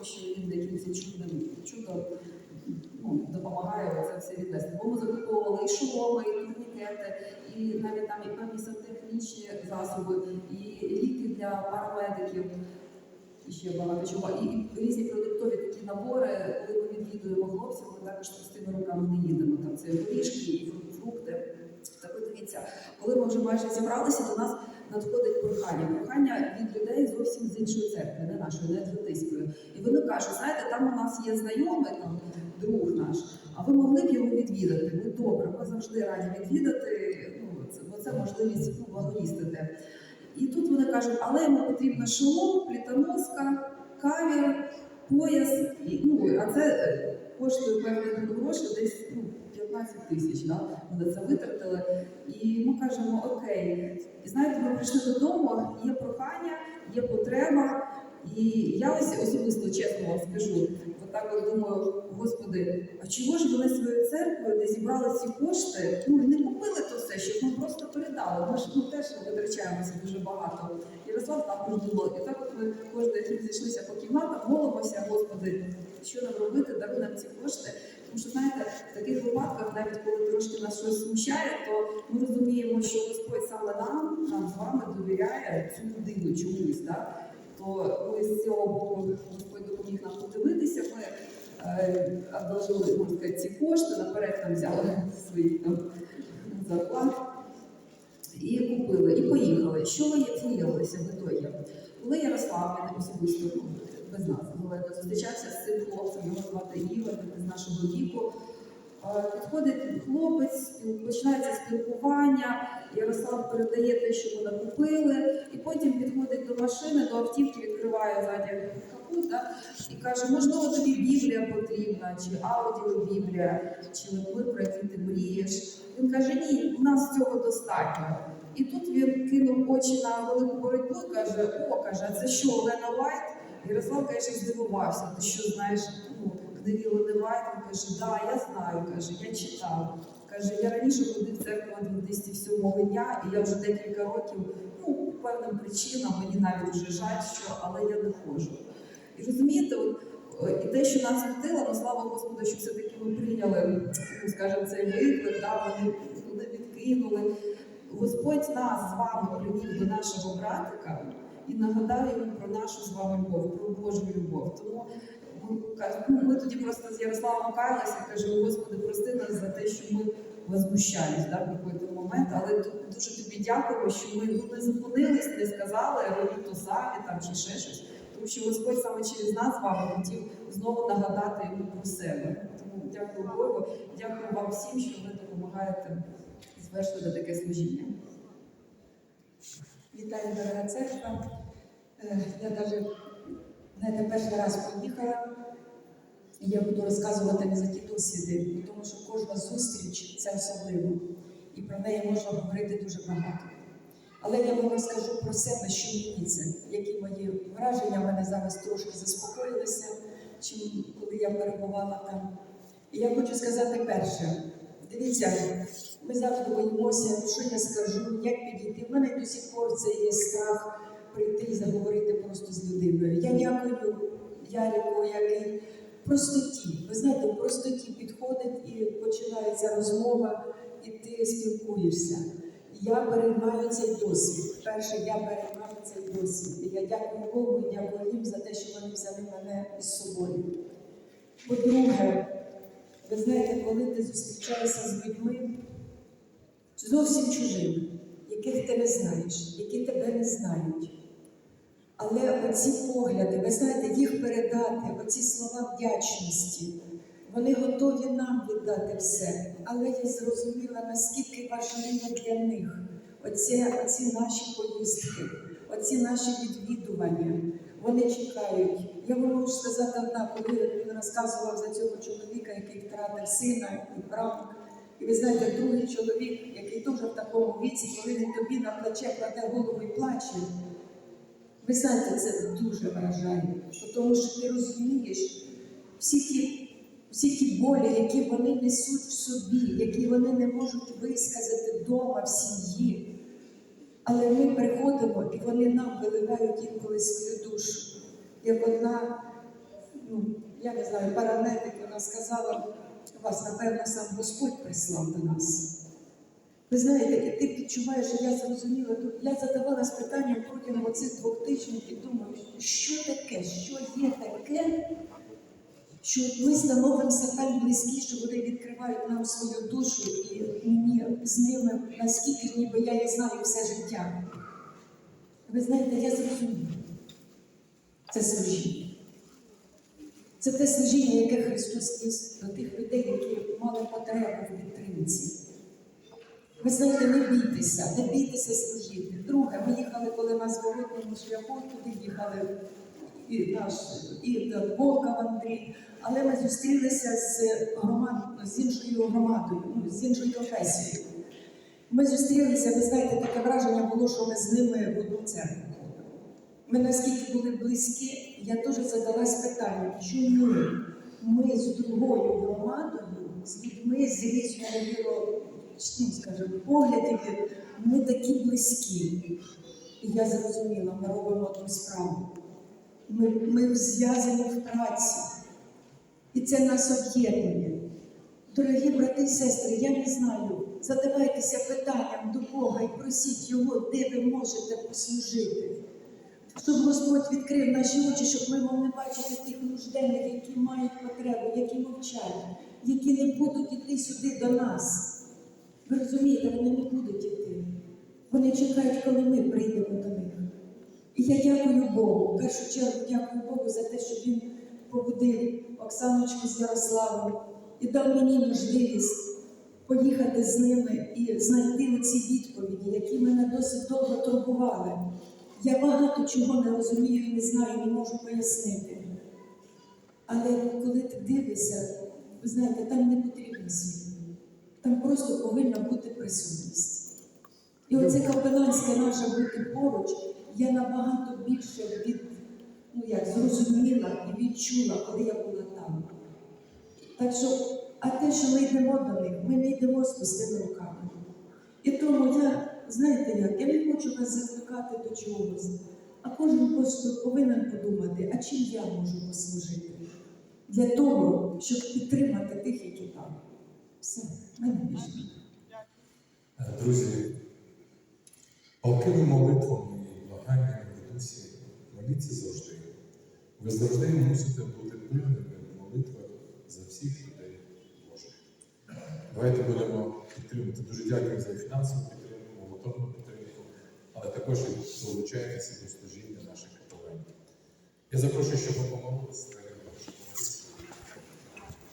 Що він якимось чудом, чудом ну, допомагає це все віднести. Бо ми закуповували і шоломи, і турнікети, і навіть там і певні сантехнічні засоби, і ліки для парамедиків, і ще багато чого. І, різні продуктові такі набори, коли ми відвідуємо хлопців, ми також пустими руками не їдемо. Там це горішки і фрукти. Так дивіться, коли ми вже майже зібралися, до нас надходить прохання. Прохання від людей зовсім з іншої церкви, не нашої, не адвентистської. І вони кажуть, знаєте, там у нас є знайомий, там друг наш, а ви могли б його відвідати? Ми добре, ми завжди раді відвідати, ну, це, бо це можливість ну, благовістити. І тут вони кажуть, але йому потрібно шолом, плітоноска, кавір, пояс, і, ну, а це е, коштує певних грошей, десь ну, 15 тисяч. Да? Вони це витратили. І ми кажемо, окей, і знаєте, ми прийшли додому, є прохання, є потреба. І я ось особисто чесно вам скажу, отак от думаю, господи, а чого ж вони своєю церквою, де зібрали ці кошти, ну не купили то все, щоб ми просто передали. Ми ж ну, теж витрачаємося дуже багато. Ярослав також думав, і так от ми кожен зійшлися по кімнатах, молимося, господи, що нам робити, даруй нам ці кошти. Тому що знаєте, в таких випадках, навіть коли трошки нас щось смущає, то ми розуміємо, що Господь саме нам, нам з вами довіряє цю людину чомусь. Да? То ми з цього боку Господь допоміг нам подивитися. Ми е, одолжили можна сказати, ці кошти, наперед там взяли своїх там зарплат і купили, і поїхали. Що ви- виявилося в ітогі? Коли Ярослав мене особисто без нас але зустрічався з цим хлопцем, його звати Ігор, він з нашого віку. Підходить хлопець, починається спілкування. Ярослав передає те, що ми накупили, і потім підходить до машини, до автівки, відкриває ззаді капот да, і каже: можливо, тобі Біблія потрібна, чи аудіобіблія, чи ми, про які ти мрієш. Він каже: Ні, у нас цього достатньо. І тут він кинув очі на велику боротьбу і каже: О, каже, а це що, Олена Вайт? Ярослав, каже, здивувався. Ти що знаєш ну, книги Олени каже, да, я знаю, каже, я читав. Каже, я раніше ходив в церкву адвентистів дня, і я вже декілька років, ну, певним причинам, мені навіть вже жаль, що, але я не ходжу. І розумієте, от, е, і те, що нас світило, ну слава Господу, що все-таки ми прийняли, ну, скажімо, цей виклик, да, ми не відкинули. Господь нас з вами привів до нашого братика і нагадав йому про нашу з вами любов, про Божу любов. Тому кажемо, ну, ми тоді просто з Ярославом каялися, кажемо, Господи, прости нас за те, що ми возмущались да, в якийсь момент, але дуже тобі дякуємо, що ми ну, не зупинились, не сказали, робіть то самі там чи ще щось. Тому що Господь саме через нас з вами хотів знову нагадати йому про себе. Тому дякую Богу, дякую вам всім, що ви допомагаєте звершувати таке служіння. Вітаю, дорога церква. Е, Я навіть знаєте, перший раз поїхала, я буду розказувати не за ті досвіди, тому що кожна зустріч це особливо, і про неї можна говорити дуже багато. Але я вам розкажу про себе, що мені це, які мої враження в мене зараз трошки заспокоїлися, чим коли я перебувала там. І я хочу сказати перше. Дивіться, ми завжди боїмося, що я скажу, як підійти. У мене до сих пор це є страх прийти і заговорити просто з людиною. Я дякую Ярику, який простоті. Ви знаєте, простоті підходить і починається розмова, і ти спілкуєшся. Я переймаю цей досвід. Перше, я переймаю цей досвід. І я дякую Богу і дякую їм за те, що вони взяли мене із собою. По-друге, ви знаєте, коли ти зустрічаєшся з людьми зовсім чужими, яких ти не знаєш, які тебе не знають. Але оці погляди, ви знаєте, їх передати, оці слова вдячності, вони готові нам віддати все. Але я зрозуміла, наскільки важливо для них оці, оці наші поїздки, оці наші відвідування. Вони чекають. Я можу сказати одна, коли він розказував за цього чоловіка, який втратив сина і брата. І ви знаєте, другий чоловік, який теж в такому віці, коли він тобі на плече кладе голову і плаче. Ви знаєте, це дуже вражає, тому що ти розумієш всі ті, всі ті болі, які вони несуть в собі, які вони не можуть висказати вдома в сім'ї. Але ми приходимо і вони нам виливають інколи свою душу. Як одна я не знаю, парамедик, вона сказала, вас, напевно, сам Господь прислав до нас. Ви знаєте, і ти відчуваєш, що я зрозуміла, тут я задавалась питанням протягом оцих двох тижнів і думаю, що таке, що є таке, що ми становимося так близькі, що вони відкривають нам свою душу, і мені з ними наскільки ніби я їх знаю все життя. Ви знаєте, я зрозуміла. Це служіння. Це те служіння, яке Христос ніс до тих людей, які мали потребу в підтримці. Ви знаєте, не бійтеся, не бійтеся служити. Друге, ми їхали, коли на зворотному шляху, туди їхали і наш і Волков Андрій, але ми зустрілися з громад, з іншою громадою, ну, з іншою професією. Ми зустрілися, ви знаєте, таке враження було, що ми з ними в одну церкву. Ми наскільки були близькі, я дуже задалась питанням, чому ми з другою громадою, з людьми з різного віро, ну, скажімо, поглядів, ми такі близькі. І я зрозуміла, ми робимо одну справу. Ми, ми зв'язані в праці. І це нас об'єднує. Дорогі брати і сестри, я не знаю, задавайтеся питанням до Бога і просіть Його, де ви можете послужити. Щоб Господь відкрив наші очі, щоб ми могли бачити тих нужденних, які мають потребу, які мовчать, які не будуть іти сюди до нас. Ви розумієте, вони не будуть іти. Вони чекають, коли ми прийдемо до них. І я дякую Богу. В першу чергу дякую Богу за те, що Він побудив Оксаночку з Ярославом і дав мені можливість поїхати з ними і знайти оці відповіді, які мене досить довго турбували. Я багато чого не розумію і не знаю, не можу пояснити. Але коли ти дивишся, ви знаєте, там не потрібно слів. Там просто повинна бути присутність. І оце капеланське наше бути поруч, я набагато більше від, ну як, зрозуміла і відчула, коли я була там. Так що, а те, що ми йдемо до них, ми не йдемо з пустими руками. І тому я, знаєте як, я не хочу вас закликати до чогось, а кожен просто повинен подумати, а чим я можу послужити для того, щоб підтримати тих, які там. Все, мене більше. Друзі, палкими молитвами і благаннями в дусі моліться завжди. Ви завжди мусите бути пильними в молитвах за всіх людей Божих. Давайте будемо підтримувати. Дуже дякую за фінансову підтримку, молотовну підтримку, але також долучайтеся до служіння наших капеланів. Я запрошую, щоб ви помолилися.